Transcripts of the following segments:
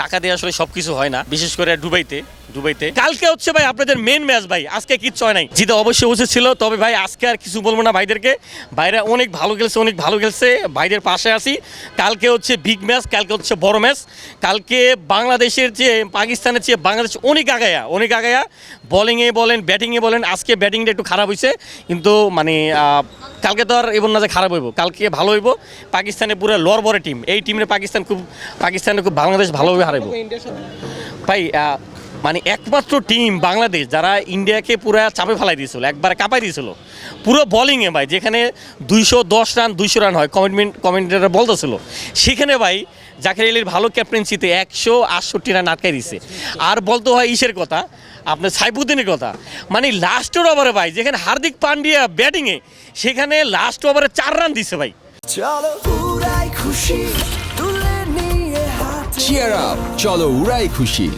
টাকা দিয়ে আসলে সবকিছু হয় না। বিশেষ করে দুবাইতে। দুবাইতে। কালকে হচ্ছে ভাই আপনাদের মেন ম্যাচ ভাই আজকে কিচ্ছু হয় নাই। জিতে অবশ্যই উচিত ছিল তবে ভাই আজকে আর কিছু বলব না ভাইদেরকে। ভাইরা অনেক ভালো খেলছে অনেক ভালো খেলছে ভাইদের পাশে আছি। কালকে হচ্ছে বিগ ম্যাচ কালকে হচ্ছে বড় ম্যাচ কালকে বাংলাদেশের চেয়ে পাকিস্তানের চেয়ে বাংলাদেশ অনেক আগায়া অনেক আগায়া। বলিংয়ে বলেন ব্যাটিংয়ে বলেন আজকে ব্যাটিংটা একটু খারাপ হয়েছে কিন্তু মানে কালকে তো আর এবার না যে খারাপ হইব কালকে ভালো হইব। পাকিস্তানে পুরো লড় বড় টিম এই টিমে পাকিস্তান খুব পাকিস্তানে খুব বাংলাদেশ ভালোভাবে হারাইব। ভাই মানে একমাত্র টিম বাংলাদেশ যারা ইন্ডিয়াকে পুরো চাপে ফেলাই দিয়েছিল একবার কাঁপাই দিয়েছিল। পুরো বলিংয়ে ভাই যেখানে দুইশো দশ রান দুইশো রান হয় কমিটমেন্ট কমেন্টেটার বলতেছিল সেখানে ভাই জাকির আলীর ভালো ক্যাপ্টেন্সিতে একশো আটষট্টি রান আটকাই দিছে। আর বলতে হয় ইসের কথা আপনার সাইফুদ্দিনের কথা মানে লাস্টের ওভারে ভাই যেখানে হার্দিক পান্ডিয়া ব্যাটিংয়ে সেখানে লাস্ট ওভারে চার রান দিছে ভাই। চলো উড়াই খুশি তুলে নিয়ে হাতে চিয়ার আপ চলো উড়াই খুশি।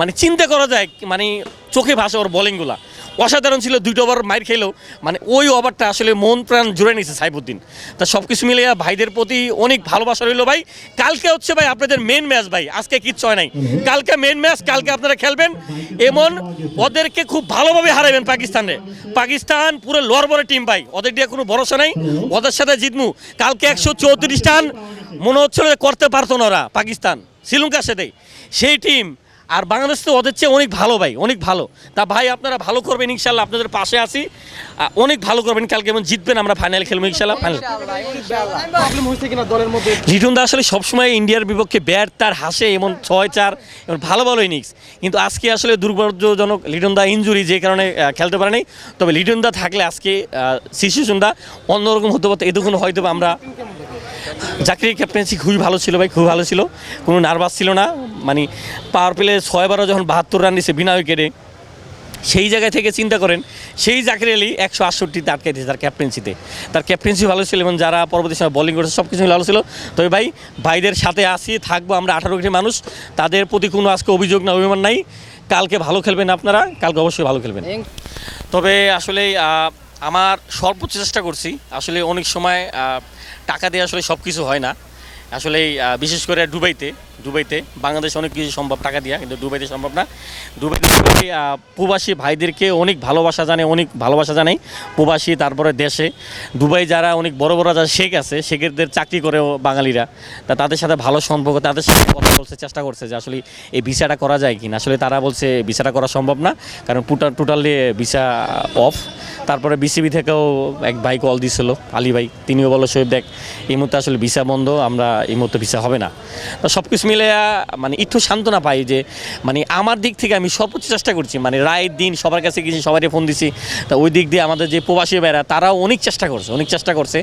মানে চিন্তা করা যায় মানে চোখে ভাসে ওর বোলিংগুলা অসাধারণ ছিল, দুইটা ওভার মাইর খেলেও মানে ওই ওভারটা আসলে মন প্রাণ জুড়ে নিয়েছে সাইফুদ্দিন। তা সব কিছু মিলে ভাইদের প্রতি অনেক ভালোবাসা রইল ভাই। কালকে হচ্ছে ভাই আপনাদের মেন ম্যাচ ভাই, আজকে কিচ্ছু হয় নাই। কালকে মেন ম্যাচ কালকে আপনারা খেলবেন। এমন ওদেরকে খুব ভালোভাবে হারাবেন পাকিস্তানে পাকিস্তান পুরো লড়বড়ে টিম ভাই, ওদের দিয়ে কোনো ভরসা নাই। ওদের সাথে জিতমু। কালকে একশো চৌত্রিশ টান, মনে হচ্ছিল করতে পারতো না ওরা পাকিস্তান। শ্রীলঙ্কার সাথে সেই টিম আর বাংলাদেশ তো ওদের চেয়ে অনেক ভালো ভাই অনেক ভালো। তা ভাই আপনারা ভালো করবেন ইনশাল্লাহ আপনাদের পাশে আছি। অনেক ভালো করবেন কালকে এবং জিতবেন আমরা ফাইনাল খেলব ইনশাল্লাহ ফাইনাল লিটন দা আসলে সবসময় ইন্ডিয়ার বিপক্ষে ব্যাট তার হাসে এমন ছয় চার এমন ভালো ভালো ইনিংস কিন্তু আজকে আসলে দুর্ভাগ্যজনক লিটন দা ইঞ্জুরি যে কারণে খেলতে পারে নাই। তবে লিটন দা থাকলে আজকে সিচুয়েশন দা অন্যরকম হতে পারতো এতক্ষণ হয়তো আমরা জাকিরের ক্যাপ্টেন্সি খুবই ভালো ছিল ভাই খুব ভালো ছিল। কোনো নার্ভাস ছিল না মানে পাওয়ার প্লে ছয় বারো যখন বাহাত্তর রান দিছে বিনা উইকেটে সেই জায়গা থেকে চিন্তা করেন সেই জাকির আলী একশো আটষট্টিতে আটকে দিয়েছে তার ক্যাপ্টেন্সিতে তার ক্যাপ্টেন্সি ভালো ছিল এবং যারা পরবর্তী সময় বলিং করেছে সব কিছু ভালো ছিল। তবে ভাই ভাইদের সাথে আসি থাকব আমরা আঠারো কোটি মানুষ। তাদের প্রতি কোনো আজকে অভিযোগ না অভিমান নাই। কালকে ভালো খেলবেন আপনারা কালকে অবশ্যই ভালো খেলবেন। তবে আসলে আমার সর্বোচ্চ চেষ্টা করছি। আসলে অনেক সময় টাকা দিয়ে আসলে সব কিছু হয় না। আসলে বিশেষ করে দুবাইতে দুবাইতে বাংলাদেশে অনেক কিছু সম্ভব টাকা দিয়া, কিন্তু দুবাইতে সম্ভব না। দুবাইতে প্রবাসী ভাইদেরকে অনেক ভালোবাসা জানে, অনেক ভালোবাসা জানে প্রবাসী, তারপরে দেশে। দুবাই যারা অনেক বড় বড় যারা শেখ আছে, শেখেরদের চাকরি করে বাঙালিরা। তা তাদের সাথে ভালো সম্পর্ক, তাদের সাথে বলছে, চেষ্টা করছে যে আসলে এই ভিসাটা করা যায় কি না আসলে তারা বলছে, ভিসাটা করা সম্ভব না, কারণ টোটাল টোটালি ভিসা অফ তারপরে বিসিবি থেকেও এক ভাই কল দিছিল, আলী ভাই, তিনিও বলো শোয়েব, দেখ, এই মুহূর্তে আসলে ভিসা বন্ধ, আমরা এই মুহূর্তে ভিসা হবে না। তো সব কিছু মিলে মানে একটু সান্ত্বনা পাই যে মানে আমার দিক থেকে আমি সর্বোচ্চ চেষ্টা করছি মানে রায়ের দিন সবার কাছে গেছি সবারই ফোন দিছি। তা ওই দিক দিয়ে আমাদের যে প্রবাসী ভাইরা, তারাও অনেক চেষ্টা করছে, অনেক চেষ্টা করছে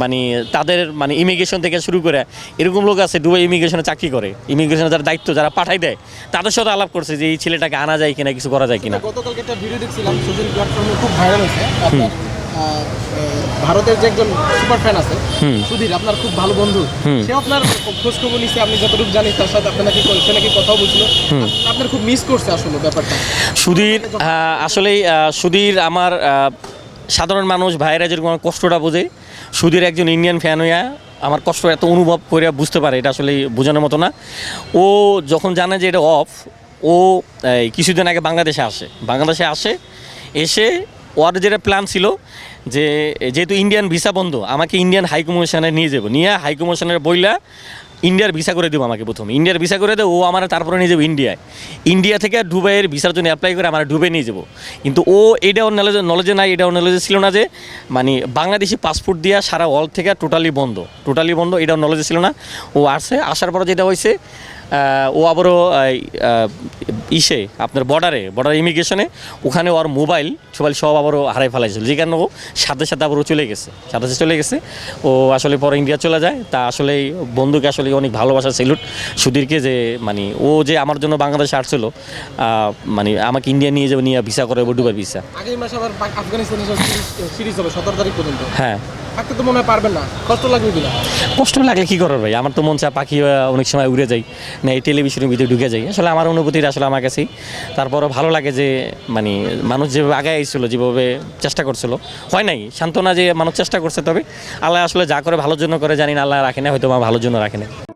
মানে তাদের মানে ইমিগ্রেশন থেকে শুরু করে, এরকম লোক আছে, দুবাই ইমিগ্রেশনে চাকরি করে ইমিগ্রেশনের যারা দায়িত্ব যারা পাঠাই দেয় তাদের সাথে আলাপ করছে যে এই ছেলেটাকে আনা যায় কিনা কিছু করা যায় কিনা। গতকালকে একটা ভিডিও দেখছিলাম সোশ্যাল প্ল্যাটফর্মে খুব ভাইরাল হয়েছে। ভারতের যে একজন সুপার ফ্যান আছে সুধীর আপনার খুব ভালো বন্ধু। সে আপনার খোঁজ খবর নিচ্ছে আপনি যতটুকু জানি তার সাথে আপনার নাকি সে নাকি কথাও বলছিল। আপনার খুব মিস করছে আসলে ব্যাপারটা। সুধীর আহ, সুধীর আমার সাধারণ মানুষ ভাইরা যেরকম কষ্টটা বোঝে সুধীর একজন ইন্ডিয়ান ফ্যান হইয়া আমার কষ্ট এত অনুভব করে বুঝতে পারে, এটা আসলে বোঝানোর মতো না। ও যখন জানে যে এটা অফ ও কিছুদিন আগে বাংলাদেশে আসে। বাংলাদেশে আসে, এসে ওর যেটা প্ল্যান ছিল যে, যেহেতু ইন্ডিয়ান ভিসা বন্ধ, আমাকে ইন্ডিয়ান হাই কমিশনে নিয়ে যাব। নিয়ে হাই কমিশনের বইলা ইন্ডিয়ার ভিসা করে দেবো আমাকে প্রথমে। ইন্ডিয়ার ভিসা করে দেবো, ও আমার তারপরে নিয়ে যাব ইন্ডিয়ায়। ইন্ডিয়া থেকে দুবাইয়ের ভিসার জন্য অ্যাপ্লাই করে আমার ডুবে নিয়ে যাব। কিন্তু ও এটা ওর নলেজে নলেজে নাই, এটা নলেজে ছিল না যে মানে বাংলাদেশি পাসপোর্ট দিয়া সারা ওয়ার্ল্ড থেকে টোটালি বন্ধ। টোটালি বন্ধ এটাও নলেজে ছিল না। ও আসে, আসার পর যেটা হয়েছে ও আবারও ইসে আপনার বর্ডারে বর্ডার ইমিগ্রেশনে ওখানে ওর মোবাইল সবাই সব আবারও হারাই ফেলাইছিল যে কারণে ও সাথে সাথে আবারও চলে গেছে সাথে সাথে চলে গেছে। ও আসলে পরে ইন্ডিয়া চলে যায় তা আসলে বন্ধুকে আসলে অনেক ভালোবাসা সেলুট সুধীরকে যে মানে ও যে আমার জন্য বাংলাদেশে আসছিল মানে আমাকে ইন্ডিয়া নিয়ে যাবে নিয়ে ভিসা করে ডুবার ভিসা আগামী মাসে আবার আফগানিস্তানের সিরিজ- সিরিজ হবে সতেরো তারিখ পর্যন্ত। হ্যাঁ। থাকতে তো মনে হয় পারবেন না কষ্ট লাগবে কিনা? কষ্ট লাগলে কী করার ভাই? আমার তো মন চা পাখি অনেক সময় উড়ে যাই না এই টেলিভিশনের ভিতরে ঢুকে যাই। আসলে আমার অনুভূতিটা আসলে আমার কাছেই তারপরও ভালো লাগে যে মানে মানুষ যেভাবে আগে আইছিল, যেভাবে চেষ্টা করছিল। হয় নাই, সান্ত্বনা যে মানুষ চেষ্টা করছে তবে, আল্লাহ আসলে যা করে ভালোর জন্য করে, জানি না আল্লাহ রাখে না হয়তো আমার ভালোর জন্য রাখে না